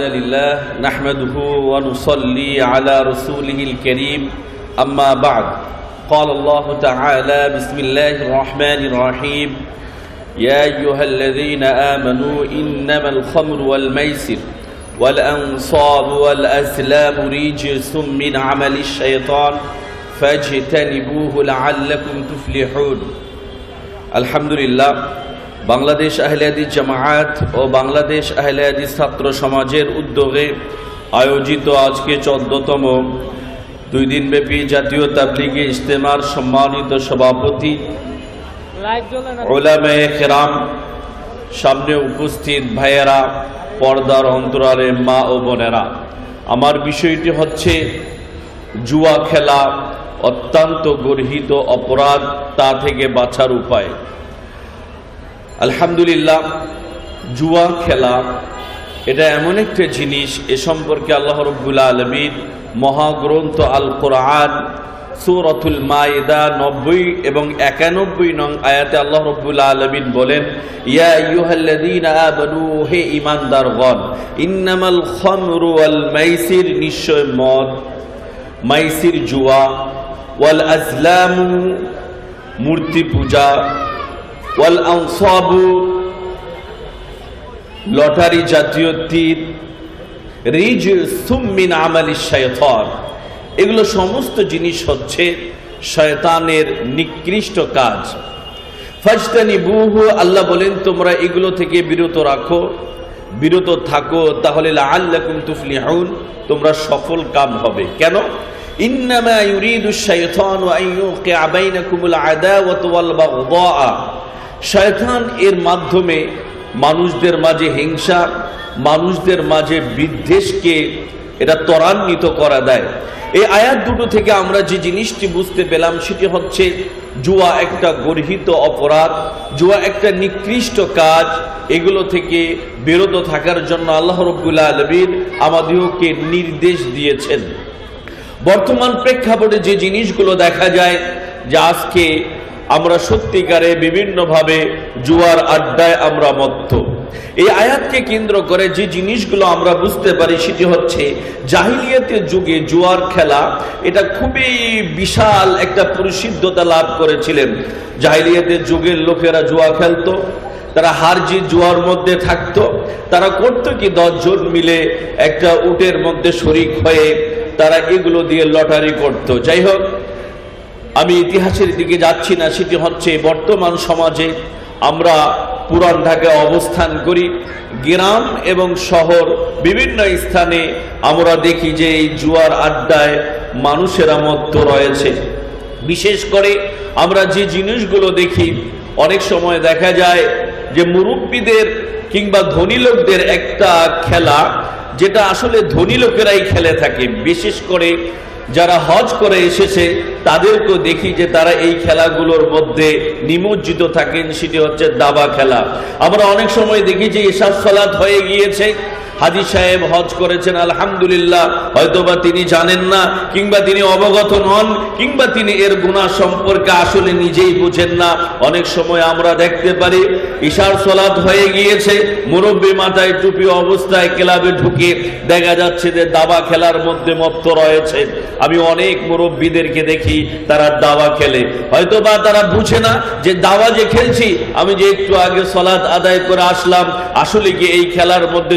الحمد لله نحمده ونصلي على رسوله الكريم. أما بعد قال الله تعالى بسم الله الرحمن الرحيم. يا أيها الذين آمنوا إنما الخمر والميسر والأنصاب والأزلام رجس من عمل الشيطان فاجتنبوه لعلكم تفلحون. الحمد لله বাংলাদেশ আহলিয়াদি জামায়াত ও বাংলাদেশ আহলিয়াদি ছাত্র সমাজের উদ্যোগে আয়োজিত আজকে চোদ্দতম দুই দিনব্যাপী জাতীয় তাবলিগি ইজতেমার সম্মানিত সভাপতি ওলামে খেরাম সামনে উপস্থিত ভাইয়েরা, পর্দার অন্তরালে মা ও বোনেরা। আমার বিষয়টি হচ্ছে, জুয়া খেলা অত্যন্ত গর্হিত অপরাধ তা থেকে বাঁচার উপায়। আলহামদুলিল্লাহ, জুয়া, খেলা, এটা এমন একটা জিনিস, এ সম্পর্কে আল্লাহ রব্বুল আলমীর মহাগ্রন্থ আল কোরআন সুরতুল মায়েদা নব্বই এবং একানব্বই নং আয়াতে আল্লাহ রব্বুল আলমিন বলেন, ইয়া হে খামরু ওয়াল মাইসির, নিশ্চয় মদ, মাইসির জুয়া, ওয়াল আজলামু, মূর্তি পূজা ওয়াল লটারি জাতীয় তীর, রিজ সুমিন আমালি শয়তান। এগুলো সমস্ত জিনিস হচ্ছে শয়তানের নিকৃষ্ট কাজ। ফাজতানি বুহু আল্লাহ বলেন, তোমরা এগুলো থেকে বিরত রাখো, বিরত থাকো, তাহলে লাআল্লাকুম তুফলিহুন, তোমরা সফল কাম হবে। কেন? ইন্নামা ইউরিদু শাইতানু আন ইউকিআ বাইনাকুমুল আদাওয়াতা ওয়াল বাগদাআ। শয়তান এর মাধ্যমে মানুষদের মাঝে হিংসা, মানুষদের মাঝে বিদ্বেষকে এটা ত্বরান্বিত করা দেয়। এই আয়াত দুটো থেকে আমরা যে জিনিসটি বুঝতে পেলাম সেটি হচ্ছে জুয়া একটা গর্হিত অপরাধ, জুয়া একটা নিকৃষ্ট কাজ, এগুলো থেকে বিরত থাকার জন্য আল্লাহ রব্বুল্লা আলমীর আমাদেরকে নির্দেশ দিয়েছেন। বর্তমান প্রেক্ষাপটে যে জিনিসগুলো দেখা যায় যে আজকে আমরা সত্যিকারে বিভিন্নভাবে জুয়ার আড্ডায় আমরা মত্ত। এই আয়াতকে কেন্দ্র করে যে জিনিসগুলো আমরা বুঝতে পারি সেটি হচ্ছে, জাহিলিয়াতের যুগে জুয়ার খেলা এটা খুবই বিশাল একটা প্রসিদ্ধতা লাভ করেছিলেন। জাহিলিয়াতের যুগের লোকেরা জুয়া খেলতো, তারা হার জিত জুয়ার মধ্যে থাকতো, তারা করতো কি দশজন মিলে একটা উটের মধ্যে শরিক হয়ে তারা এগুলো দিয়ে লটারি করতো। যাই হোক আমি ইতিহাসের দিকে যাচ্ছি না, সেটি হচ্ছে বর্তমান সমাজে আমরা পুরান ঢাকায় অবস্থান করি, গ্রাম এবং শহর বিভিন্ন স্থানে আমরা দেখি যে এই জুয়ার আড্ডায় মানুষেরা মত্ত রয়েছে। বিশেষ করে আমরা যে জিনিসগুলো দেখি, অনেক সময় দেখা যায় যে মুরব্বীদের কিংবা ধনী লোকদের একটা খেলা, যেটা আসলে ধনী লোকেরাই খেলে থাকে। বিশেষ করে যারা হজ করে এসেছে তাদেরকে দেখি যে তারা এই খেলাগুলোর মধ্যে নিমজ্জিত থাকেন, সেটি হচ্ছে দাবা খেলা। আমরা অনেক সময় দেখি যে এসব সলাৎ হয়ে গিয়েছে হাজি সাহেব হজ করেছেন, আলহামদুলিল্লাহ। হয়তোবা তিনি জানেন না, কিংবা তিনি অবগত নন, কিংবা তিনি এর গুণা সম্পর্কে আসলে নিজেই বুঝেন না। অনেক সময় আমরা দেখতে পারি, ঈশার সলাদ হয়ে গিয়েছে, মুরব্বী মাথায় টুপি অবস্থায় ক্লাবে ঢুকে দেখা যাচ্ছে যে দাবা খেলার মধ্যে মত্ত রয়েছে। আমি অনেক মুরব্বীদেরকে দেখি, তারা দাবা খেলে। হয়তোবা তারা বুঝে না যে দাবা যে খেলছি, আমি যে একটু আগে সলাদ আদায় করে আসলাম, আসলে কি এই খেলার মধ্যে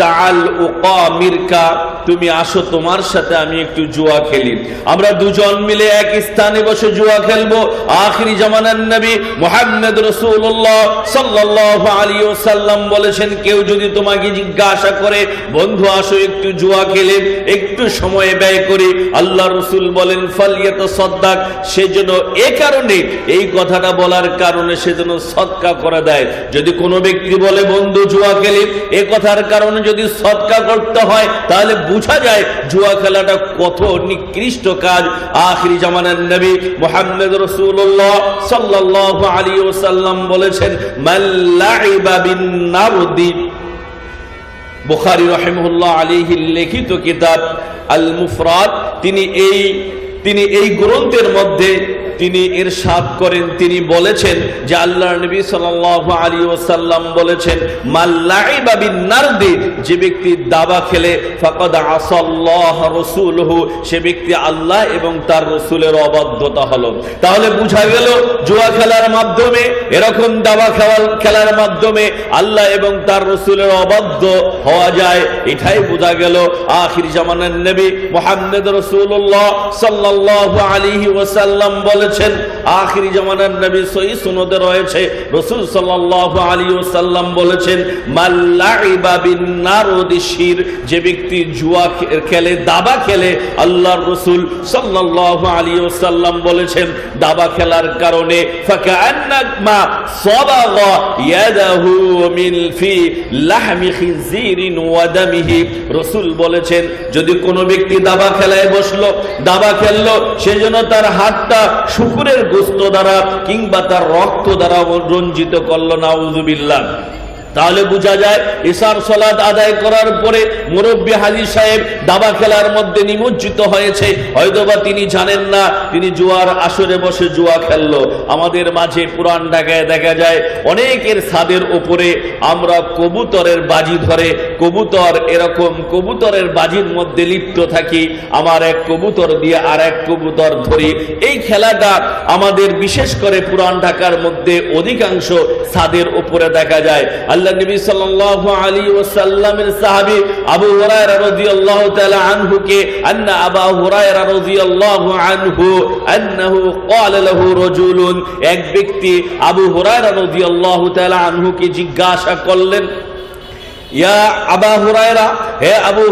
তাল উকামিরকা তুমি আসো তোমার সাথে, আমি একটু জুয়া খেলি। আমরা দুজন মিলে এক স্থানে বসে জুয়া খেলব। আখিরি জামানার নবী মুহাম্মদ রাসূলুল্লাহ সাল্লাল্লাহু আলাইহি ওয়াসাল্লাম বলেছেন, কেউ যদি তোমাকে জিজ্ঞাসা করে, বন্ধু, আসো একটু জুয়া খেলে, একটু সময় ব্যয় করি। আল্লাহ রসুল বলেন, ফালিয়াতাসাদদাক সেজন্য এ কারণে, এই কথাটা বলার কারণে সেজন্য সদকা করে দেয়। যদি কোনো ব্যক্তি বলে, বন্ধু, জুয়া খেলে এ কথার কারণে যদি সৎকা করতে হয়, তাহলে বোঝা যায় জুয়া খেলাটা কত নিকৃষ্ট কাজ। আখিরি জামানের নবী মোহাম্মদ রসুল্লাহ সাল্লাহ আলী ওসাল্লাম বলেছেন মাল্লাইবা বুখারি রহেমুল্লাহ আলীহির লিখিত কিতাব আল মুফরাদ তিনি এই তিনি এই গ্রন্থের মধ্যে তিনি ইরশাদ করেন, তিনি বলেছেন যে আল্লাহ নবী সাল্লাল্লাহু আলী ওসাল্লাম বলেছেন মাল্লাইবা বিন নারদি যে ব্যক্তি দাবা খেলে, ফাকাদ আসাল্লাহ রাসূলুহু সে ব্যক্তি আল্লাহ এবং তার রসুলের অবাধ্যতা হলো। তাহলে বোঝা গেল, জুয়া খেলার মাধ্যমে, এরকম দাবা খেলার খেলার মাধ্যমে আল্লাহ এবং তার রসুলের অবাধ্য হওয়া যায়, এটাই বোঝা গেল। আখির জামানের নবী মোহাম্মদ রসুল্লাহ সাল্লাল্লাহু আলাইহি ওয়াসাল্লাম বলেছেন আখির জামানের নবী সহি সুনদে রয়েছে। রসুল সাল্লাল্লাহু আলাইহি ওয়াসাল্লাম বলেছেন নারদিশির যে ব্যক্তি জুয়া খেলে, দাবা খেলে, আল্লাহর রসুল সাল্লাল্লাহু আলাইহি ওয়াসাল্লাম বলেছেন, দাবা খেলার কারণে রাসূল বলেছেন, যদি কোনো ব্যক্তি দাবা খেলায় বসল, দাবা খেললো সেজন্য তার হাতটা শুকুরের গোস্ত দ্বারা কিংবা তার রক্ত দ্বারা রঞ্জিত করল করল নাউজুবিল্লাহ তাহলে বোঝা যায় ইশার সলাদ আদায় করার পরে মুরব্বী হাজি সাহেব দাবা খেলার মধ্যে নিমজ্জিত হয়েছে। হয়তোবা তিনি জানেন না, তিনি জুয়ার আসরে বসে জুয়া খেললো। আমাদের মাঝে পুরান ঢাকায় দেখা যায়, অনেকের ছাদের ওপরে আমরা কবুতরের বাজি ধরে, কবুতর এরকম কবুতরের বাজির মধ্যে লিপ্ত থাকি, আমার এক কবুতর দিয়ে আর এক কবুতর ধরি। এই খেলাটা আমাদের বিশেষ করে পুরান ঢাকার মধ্যে অধিকাংশ ছাদের ওপরে দেখা যায়। আল্লাহ নবী সাল্লাল্লাহু আলাইহি ওয়াসাল্লামের সাহাবী আবু হুরায়রা রাদিয়াল্লাহু তাআলা আনহু কে আন্না আবু হুরায়রা রাদিয়াল্লাহু আনহু আন্নাহু قال له رجل এক ব্যক্তি আবু হুরায়রা রাদিয়াল্লাহু তাআলা আনহু কে জিজ্ঞাসা করলেন, ইয়া আবা হুরায়রা হে আবু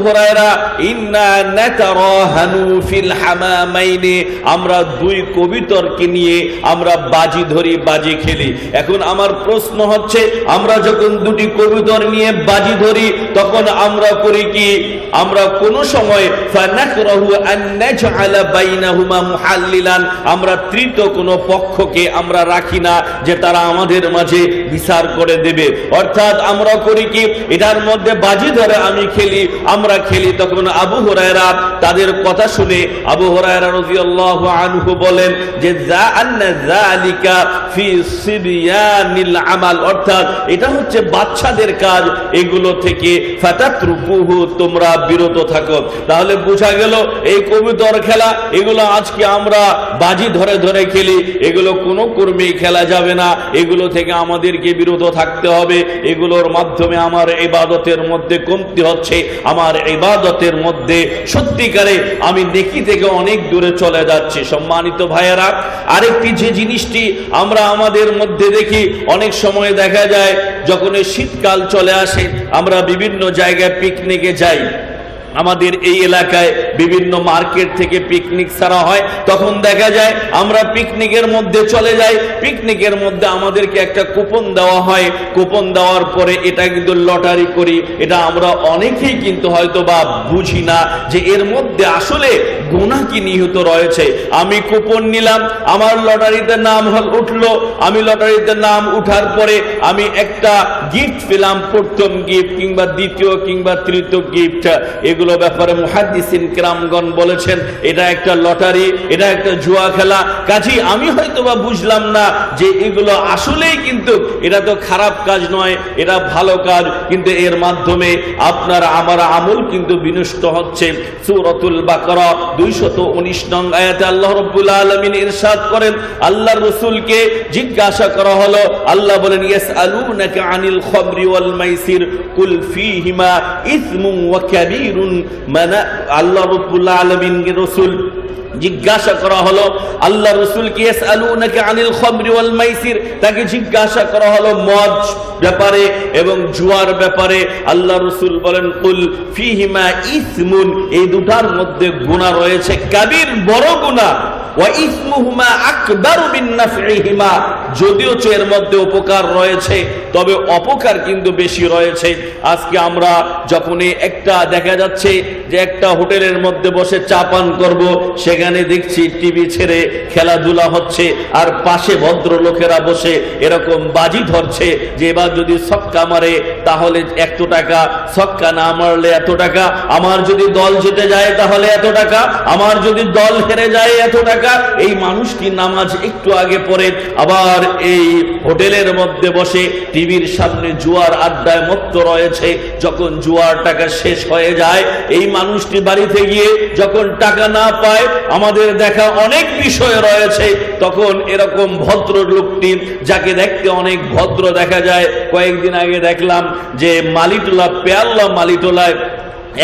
আমরা দুই কবিতরকে নিয়ে আমরা বাজি ধরি, বাজি খেলি। এখন আমার প্রশ্ন হচ্ছে, আমরা যখন দুটি কবিতর নিয়ে বাজি ধরি, তখন আমরা করি কি? আমরা কোন সময় কোনো পক্ষকে আমরা রাখি না, যে তারা আমাদের মাঝে করে দেবে। অর্থাৎ আমরা করি কি, এটার মধ্যে বাজি ধরে আমি খেলি আমরা খেলি তখন আবু হুরায়রা তাদের কথা শুনে আবু হুরায়রা রাদিয়াল্লাহু আনহু বলেন যে, যা আন্না যালিকা ফি সিবিয়ানিল আমাল। অর্থাৎ এটা হচ্ছে বাচ্চাদের কাজ এগুলো থেকে। ফাতাতরুকুহু, তোমরা বিরত থাকো। তাহলে বোঝা গেল এই কবুতর খেলা, এগুলো আজকে আমরা বাজি ধরে ধরে খেলি। এগুলো কোনো কর্মেই খেলা যাবে না। এগুলো থেকে আমাদেরকে বিরত থাকতে হবে। এগুলোর মাধ্যমে আমার ইবাদতের মধ্যে কমতি হচ্ছে। আমার ইবাদতের মধ্যে সত্যিকারে আমি নেকি থেকে অনেক দূরে চলে যাচ্ছি। সম্মানিত ভাইয়েরা, আরেকটি যে জিনিসটি আমরা আমাদের মধ্যে দেখি, অনেক সময় দেখা যায়, যখন শীতকাল চলে আসে, আমরা বিভিন্ন জায়গায় পিকনিকে যাই। আমাদের এই এলাকায় বিভিন্ন মার্কেট থেকে পিকনিক ছাড়া হয়। তখন দেখা যায়, আমরা পিকনিকের মধ্যে চলে যাই। পিকনিকের মধ্যে আমাদেরকে একটা কুপন দেওয়া হয়। কুপন দেওয়ার পরে এটা কিন্তু লটারি করি। এটা আমরা অনেকেই কিন্তু হয়তো বা বুঝি না যে এর মধ্যে আসলে গুণা কি নিহিত রয়েছে? আমি কুপন নিলাম, আমার লটারিতে নাম উঠল। আমি লটারিতে নাম উঠার পরে আমি একটা গিফট পেলাম, প্রথম গিফট কিংবা দ্বিতীয় কিংবা তৃতীয় গিফট এগুলো ব্যাপারে মুহাদ্দিসিন কিরামগণ বলেছেন, এটা একটা লটারি, এটা একটা জুয়া খেলা। কাজী, আমি হয়তো বা বুঝলাম না যে এগুলো আসলেই কিন্তু এটা তো খারাপ কাজ নয়, এটা ভালো কাজ, কিন্তু এর মাধ্যমে আপনার, আমার আমল কিন্তু বিনষ্ট হচ্ছে। সুরতুল বাকারা 219 নং আয়াতে আল্লাহ রাব্বুল আলমিন ইরশাদ করেন আল্লাহ রসুলকে জিজ্ঞাসা করা হলো, আল্লাহ বলেন, ইয়াসআলুনাকা আনিল খামরি ওয়াল মাইসির, কুল ফীহিমা ইসমুন ওয়া আল্লাহ রাব্বুল আলমিন রাসূল জিজ্ঞাসা করা হলো, আল্লাহ রসুল কি আনিল খমরি ওয়াল মাইসির? তাকে জিজ্ঞাসা করা হলো মদ ব্যাপারে এবং জুয়ার ব্যাপারে। আল্লাহ রসুল বলেন, কুল ফিহিমা ইসমুন এই দুটার মধ্যে গুণা রয়েছে। কাবির বড় নাফইহিমা যদিও এর মধ্যে উপকার রয়েছে তবে অপকার কিন্তু বেশি রয়েছে। আজকে আমরা যখনই একটা দেখা যাচ্ছে যে একটা হোটেলের মধ্যে বসে চা পান করব, সেখানে দেখছি টিভি ছেড়ে খেলাধুলা হচ্ছে, আর পাশে ভদ্রলোকেরা বসে এরকম বাজি ধরছে যে এবার যদি ছক্কা মারে, তাহলে এত টাকা, ছক্কা না মারলে এত টাকা, আমার যদি দল জিতে যায় তাহলে এত টাকা, আমার যদি দল হেরে যায় এত টাকা। এই মানুষটি নামাজ একটু আগে পড়ে, আবার এই হোটেলের মধ্যে বসে টিভির সামনে জুয়ার আড্ডায় মত্ত রয়েছে। যখন জুয়ার টাকা শেষ হয়ে যায়, এই মানুষটি বাড়িতে গিয়ে যখন টাকা না পায়, আমাদের দেখা অনেক বিষয় রয়েছে। তখন এরকম ভদ্র লোকটি, যাকে দেখতে অনেক ভদ্র দেখা যায়, কয়েকদিন আগে দেখলাম যে মালিটোলা, পেয়াল্লা মালিটোলায়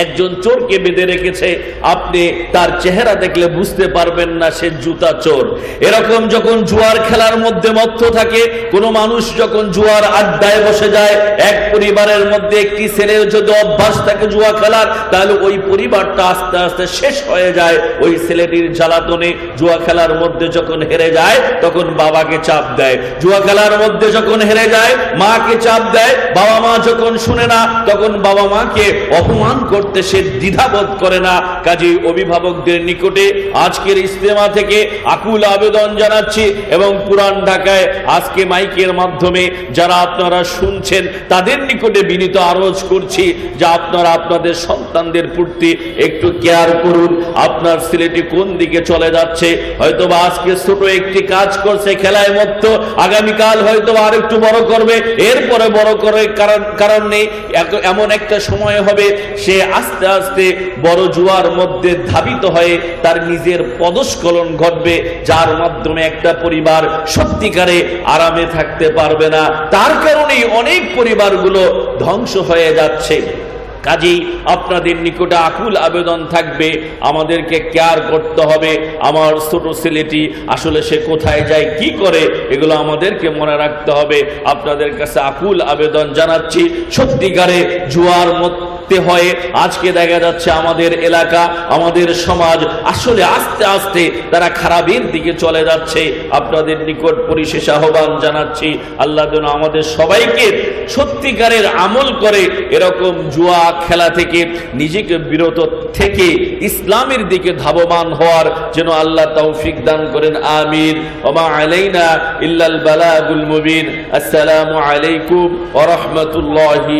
একজন চোরকে বেঁধে রেখেছে। আপনি তার চেহারা দেখলে বুঝতে পারবেন না সে জুতা চোর। এরকম যখন জুয়ার খেলার মধ্যে মত্ত থাকে, কোনো মানুষ যখন জুয়ার আড্ডায় বসে যায়, এক পরিবারের মধ্যে একটি ছেলের যদি অভ্যাস থাকে জুয়া খেলার, তাহলে ওই পরিবারটা আস্তে আস্তে শেষ হয়ে যায়। ওই ছেলেটির জ্বালাতনে জুয়া খেলার মধ্যে যখন হেরে যায়, তখন বাবাকে চাপ দেয়। জুয়া খেলার মধ্যে যখন হেরে যায়, মাকে চাপ দেয়, বাবা মা যখন শুনে না, তখন বাবা মাকে অপমান করতে সে দ্বিধাবোধ করে না। কাজে অভিভাবকদের নিকটে আজকের ইস্তেমা থেকে আকুল আবেদন জানাচ্ছি এবং পুরান ঢাকায় আজকে মাইকের মাধ্যমে যারা আপনারা শুনছেন, তাদের নিকটে বিনীত আরজ করছি যে আপনারা আপনাদের সন্তানদের প্রতি একটু কেয়ার করুন। আপনার ছেলেটি কোন দিকে চলে যাচ্ছে? হয়তো বা আজকে ছোট একটি কাজ করছে, খেলায় মত্ত। আগামীকাল হয়তো আর একটু বড় করবে। এরপরে বড় করে কারণ কারণ নেই। এমন একটা সময় হবে, সে আস্তে আস্তে বড় জুয়ার মধ্যে ধাবিত হয়ে তার নিজের পদস্খলন ঘটবে, যার মাধ্যমে একটা পরিবার সত্যিকারে আরামে থাকতে পারবে না। তার কারণেই অনেক পরিবারগুলো ধ্বংস হয়ে যাচ্ছে। কাজেই আপনাদের নিকটে আকুল আবেদন থাকবে, আমাদেরকে কেয়ার করতে হবে। আমার ছোট ছেলেটি আসলে সে কোথায় যায়, কি করে, এগুলো আমাদেরকে মনে রাখতে হবে। আপনাদের কাছে আকুল আবেদন জানাচ্ছি, সত্যিকারে জুয়ার মধ্যে হয়ে। আজকে দেখা যাচ্ছে আমাদের এলাকা, আমাদের সমাজ আসলে আস্তে আস্তে তারা খারাপের দিকে চলে যাচ্ছে। আপনাদের নিকট পরিশেষ আহ্বান জানাচ্ছি, আল্লাহ যেন আমাদের সবাইকে সত্যিকারের আমল করে এরকম জুয়া খেলা থেকে, নিজেকে বিরত থেকে ইসলামের দিকে ধাবমান হওয়ার যেন আল্লাহ তৌফিক দান করেন, আমিন। ওমা আলাইনা ইল্লাল বালাগুল মুবিন। আসসালামু আলাইকুম ওয়া রাহমাতুল্লাহি